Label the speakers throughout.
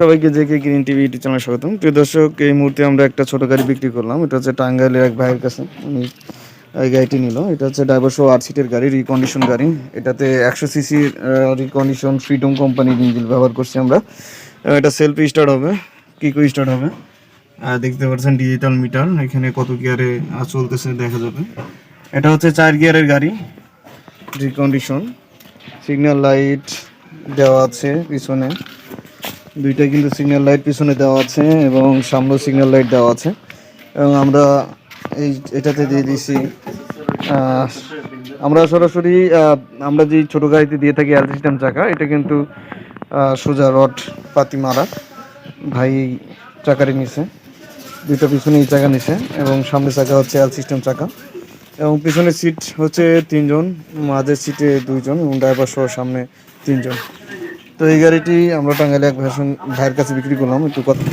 Speaker 1: সবাইকে JK green TV YouTube চ্যানেলে স্বাগতম। প্রিয় দর্শক, এই মুহূর্তে আমরা একটা ছোট গাড়ি বিক্রি করলাম। এটা হচ্ছে টাঙ্গাইলের এক ভাইয়ের কাছে। উনি এই গাড়িটি নিল। এটা হচ্ছে ড্রাইভার শো আট সিটের গাড়ি রিকন্ডিশন গাড়ি। এটাতে একশো সিসির রিকন্ডিশন ফ্রিডম কোম্পানির ইঞ্জিন ব্যবহার করছি আমরা। এটা সেলফ স্টার্ট হবে। কিকো স্টার্ট হবে। দেখতে পাচ্ছেন ডিজিটাল মিটার এখানে কত গিয়ারে চলতেছে দেখা যাবে। এটা হচ্ছে চার গিয়ারের গাড়ি। রিকন্ডিশন সিগন্যাল লাইট দেওয়া আছে পিছনে। দুইটা কিন্তু সিগন্যাল লাইট পিছনে দেওয়া আছে এবং সামনেও সিগন্যাল লাইট দেওয়া আছে। এবং আমরা এই এটাতে দিয়ে আহ, আমরা সরাসরি আমরা যে ছোটো গাড়িতে দিয়ে থাকি এল সিস্টেম চাকা এটা কিন্তু সোজা রড পাতি মারা ভাই এই চাকারই নিছে দুইটা পিছনে এই চাকা নিছে এবং সামনে চাকা হচ্ছে এল সিস্টেম চাকা। এবং পিছনের সিট হচ্ছে তিনজন মাঝের সিটে দুইজন এবং ড্রাইভার সহ সামনে তিনজন। তো এই গাড়িটি আমরা টাঙ্গাইলে এক সঙ্গে- ভাইয়ের কাছে বিক্রি করলাম, একটু কথা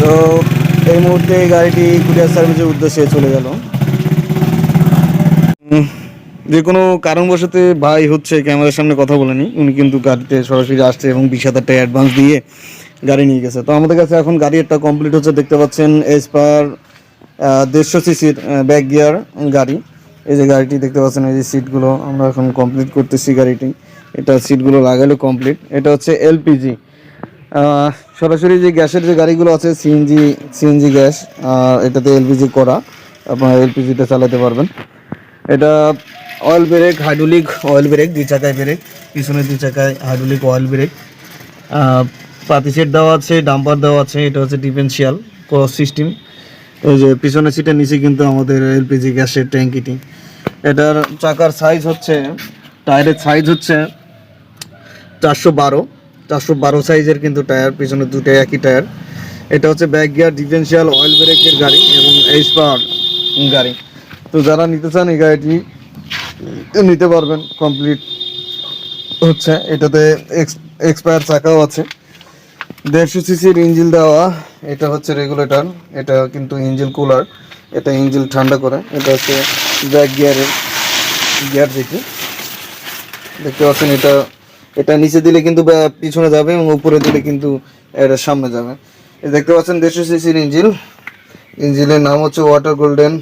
Speaker 1: তো এই মুহূর্তে এই গাড়িটি কুরিয়ার সার্ভিসের উদ্দেশ্যে চলে গেল। যে কোনো কারণবশত ভাই হচ্ছে ক্যামেরার সামনে কথা বলেনি, উনি কিন্তু গাড়িতে সরাসরি আসছে এবং বিশ হাজার অ্যাডভান্স দিয়ে গাড়ি নিয়ে গেছে। তো আমাদের কাছে এখন গাড়ি একটা কমপ্লিট হচ্ছে, দেখতে পাচ্ছেন এস পার দেড়শো সিসির ব্যাক গিয়ার গাড়ি। এই যে গাড়িটি দেখতে পাচ্ছেন, এই যে সিটগুলো আমরা এখন কমপ্লিট করতেছি গাড়িটি। এটা সিটগুলো লাগালো কমপ্লিট এটা হচ্ছে এলপিজি সরাসরি যে গ্যাসের যে গাড়িগুলো আছে সিএনজি সিএনজি গ্যাস আর এটাতে এলপিজি করা। আপনারা এলপিজিতে চালাতে পারবেন। এটা oil brake hydraulic oil brake দুই চাকায় ব্রেক পিছনে দুই চাকায় হাইড্রোলিক অয়েল ব্রেক পাতি সেট দেওয়া আছে ডাম্পার দেওয়া আছে, এটা হচ্ছে ডিফেন্সিয়াল ক্রস সিস্টেম এই যে পিছনের সিটের নিচে কিন্তু আমাদের এলপিজি গ্যাসের ট্যাঙ্কিটি এটার চাকার সাইজ হচ্ছে টায়ারের সাইজ হচ্ছে চারশো বারো। চারশো বারো সাইজের কিন্তু টায়ার পিছনে দুটো একই টায়ার এটা হচ্ছে ব্যাক গিয়ার ডিফেন্সিয়াল অয়েল ব্রেকের গাড়ি এবং এইচ পাওয়ার গাড়ি। তো যারা নিতে চান এই গাড়িটি, নিতে পারবেন। কমপ্লিট হচ্ছে। এটাতে এক্সপায়ার চাকাও আছে। দেড়শো সিসির ইঞ্জিল দেওয়া, এটা হচ্ছে রেগুলেটর, এটা কিন্তু ইঞ্জিল কুলার, এটা ইঞ্জিল ঠান্ডা করে, এটা হচ্ছে ব্যাক গিয়ারের গিয়ার যেটি দেখতে পাচ্ছেন এটা এটা নিচে দিলে কিন্তু পিছনে যাবে এবং উপরে দিলে কিন্তু এটা সামনে যাবে। দেখতে পাচ্ছেন দেড়শো সিসির ইঞ্জিল ইঞ্জিনের নাম হচ্ছে ওয়াটার গোল্ডেন,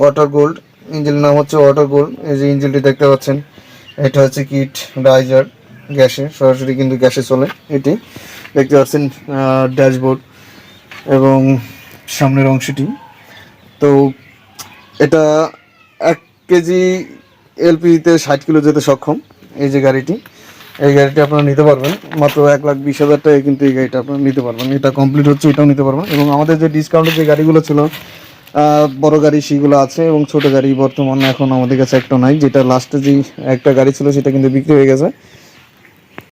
Speaker 1: ওয়াটার গোল্ড ইঞ্জিনের নাম হচ্ছে ওয়াটার গোল্ড, এই যে ইঞ্জিনটি দেখতে পাচ্ছেন, এটা হচ্ছে কিট, রাইজার। গ্যাসে, সরাসরি কিন্তু গ্যাসে চলে এটি। দেখতে পাচ্ছেন ড্যাশবোর্ড এবং সামনের অংশটি। তো এটা এক কেজি এলপিতে ষাট কিলো যেতে সক্ষম এই যে গাড়িটি। এই গাড়িটি আপনারা নিতে পারবেন। মাত্র এক লাখ বিশ হাজার টাকায় কিন্তু এই গাড়িটা আপনারা নিতে পারবেন। এটা কমপ্লিট হচ্ছে, এটাও নিতে পারবেন। এবং আমাদের যে ডিসকাউন্টের যে গাড়িগুলো ছিল বড় গাড়ি সেগুলো আছে এবং ছোট গাড়ি বর্তমানে এখন আমাদের কাছে একটা নাই, যেটা লাস্টে যে একটা গাড়ি ছিল, সেটা কিন্তু বিক্রি হয়ে গেছে।